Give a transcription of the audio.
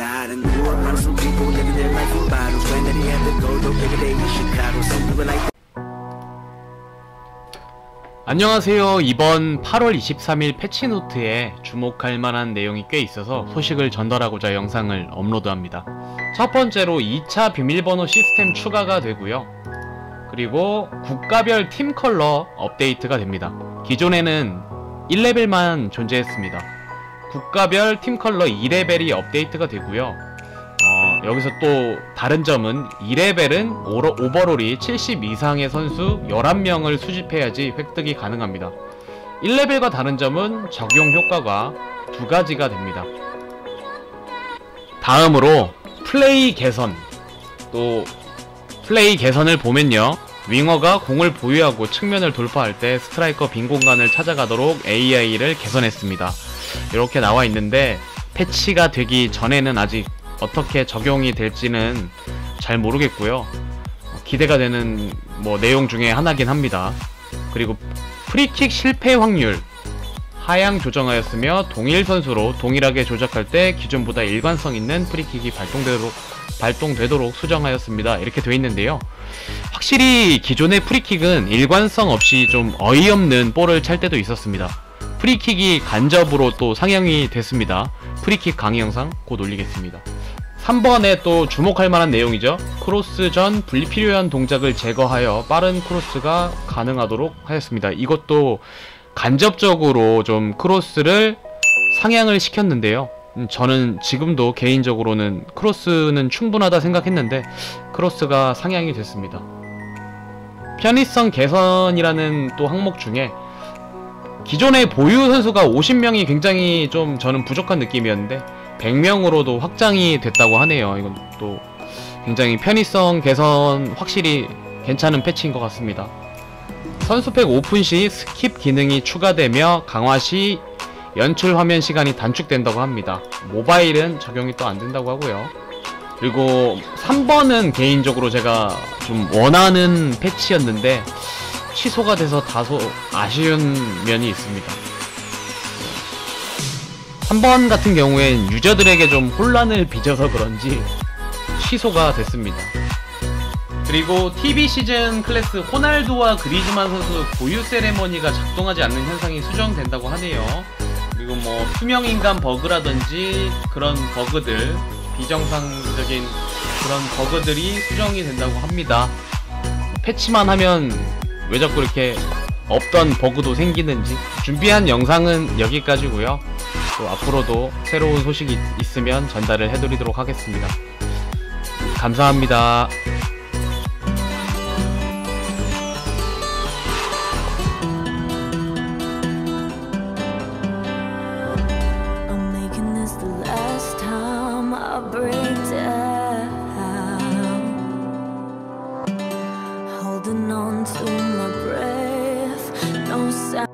not. And grew around some people living their life in bottles. Granddaddy had to go, though every day in Chicago. Some people like 안녕하세요. 이번 8월 23일 패치노트에 주목할 만한 내용이 꽤 있어서 소식을 전달하고자 영상을 업로드합니다. 첫 번째로 2차 비밀번호 시스템 추가가 되고요. 그리고 국가별 팀 컬러 업데이트가 됩니다. 기존에는 1레벨만 존재했습니다. 국가별 팀 컬러 2레벨이 업데이트가 되고요. 어, 여기서 또 다른 점은 2레벨은 오버롤이 70 이상의 선수 11명을 수집해야지 획득이 가능합니다. 1레벨과 다른 점은 적용 효과가 두 가지가 됩니다. 다음으로 플레이 개선 또 플레이 개선을 보면요 윙어가 공을 보유하고 측면을 돌파할 때 스트라이커 빈 공간을 찾아가도록 AI를 개선했습니다 이렇게 나와 있는데 패치가 되기 전에는 아직 어떻게 적용이 될지는 잘 모르겠고요 기대가 되는 뭐 내용 중에 하나긴 합니다 그리고 프리킥 실패 확률 하향 조정하였으며 동일 선수로 동일하게 조작할 때 기존보다 일관성 있는 프리킥이 발동되도록 발동되도록 수정하였습니다. 이렇게 되어 있는데요. 확실히 기존의 프리킥은 일관성 없이 좀 어이없는 볼을 찰 때도 있었습니다. 프리킥이 간접으로 또 상향이 됐습니다. 프리킥 강의 영상 곧 올리겠습니다. 3번에 또 주목할 만한 내용이죠. 크로스 전 불필요한 동작을 제거하여 빠른 크로스가 가능하도록 하였습니다. 이것도 간접적으로 좀 크로스를 상향을 시켰는데요. 음, 저는 지금도 개인적으로는 크로스는 충분하다 생각했는데 크로스가 상향이 됐습니다. 편의성 개선이라는 또 항목 중에 기존의 보유 선수가 50명이 굉장히 좀 저는 부족한 느낌이었는데 100명으로도 확장이 됐다고 하네요. 이건 또 굉장히 편의성 개선 확실히 괜찮은 패치인 것 같습니다. 선수팩 오픈 시 스킵 기능이 추가되며 강화 시 연출 화면 시간이 단축된다고 합니다. 모바일은 적용이 또 안 된다고 하고요. 그리고 3번은 개인적으로 제가 좀 원하는 패치였는데 취소가 돼서 다소 아쉬운 면이 있습니다. 3번 같은 경우엔 유저들에게 좀 혼란을 빚어서 그런지 취소가 됐습니다. 그리고 TV 시즌 클래스 호날두와 그리즈만 선수 보유 세레머니가 작동하지 않는 현상이 수정된다고 하네요. 그리고 뭐 투명인간 버그라든지 그런 버그들 비정상적인 그런 버그들이 수정이 된다고 합니다. 패치만 하면 왜 자꾸 이렇게 없던 버그도 생기는지 준비한 영상은 여기까지고요. 또 앞으로도 새로운 소식이 있으면 전달을 해드리도록 하겠습니다. 감사합니다. on my breath. No sound.